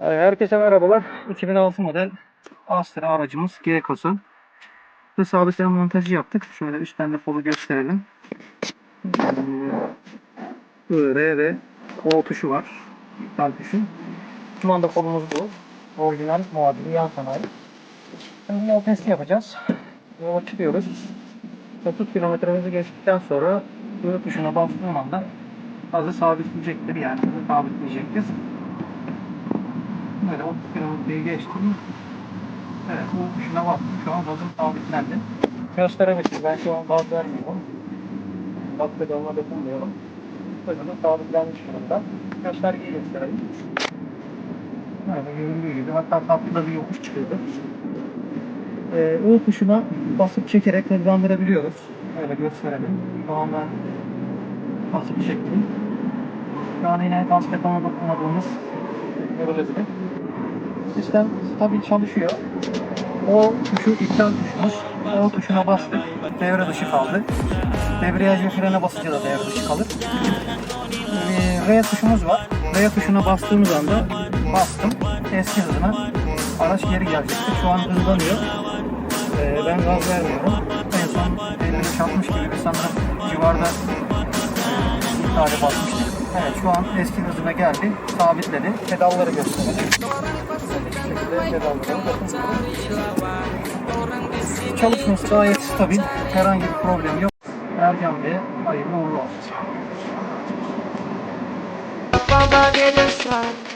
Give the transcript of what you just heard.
Ee, Herkese merhabalar. 2006 model Astra aracımız G kasa. Ve sabitleme montajı yaptık. Şöyle üstten de kolu gösterelim. R ve O tuşu var. İptal tuşu. Kumanda kolumuz bu. Orijinal muadili yan sanayi. Şimdi yol testi yapacağız. Yola çıkıyoruz. 30 kilometremizi geçtikten sonra I tuşuna bastığım anda hızı sabitleyecektir yani hızı sabitleyecektir. Böyle 30 kilometreyi geçtim. Evet bu tuşuna bastım. Şu an hızım sabitlendi. Gösteremedim. Ben şu an gaz vermiyorum. Gaz pedalına dokunmuyorum. Hızımız sabitlenmiş durumda. Göstergeyi gösterelim. Böyle göründüğü gibi. Hatta tatlıda bir yokuş çıkıyordu. Ee, U tuşuna basıp çekerek hızlandırabiliyoruz. Öyle gösterelim. Şu an ben basıp çektim. Şu an yine gaz pedalına dokunmadığımız görülebilir. Sistem stabil çalışıyor. O tuşu iptal tuşumuz. O tuşuna bastık. Devre dışı kaldı. Debriyaj ve frene basınca da devre dışı kalır. Ee, R tuşumuz var. R tuşuna bastığımız anda bastım. Eski hızına araç geri gelecektir. Şu an hızlanıyor. Ee, ben gaz vermiyorum. En son 55-60 gibi bir sanırım civarda bir tane basmıştık. Evet şu an eski hızına geldi. Sabitledi. Pedalları gösterelim. Çalışması gayet stabil. Herhangi bir problem yok. Ercan Bey'e hayırlı uğurlu olsun. Baba shot.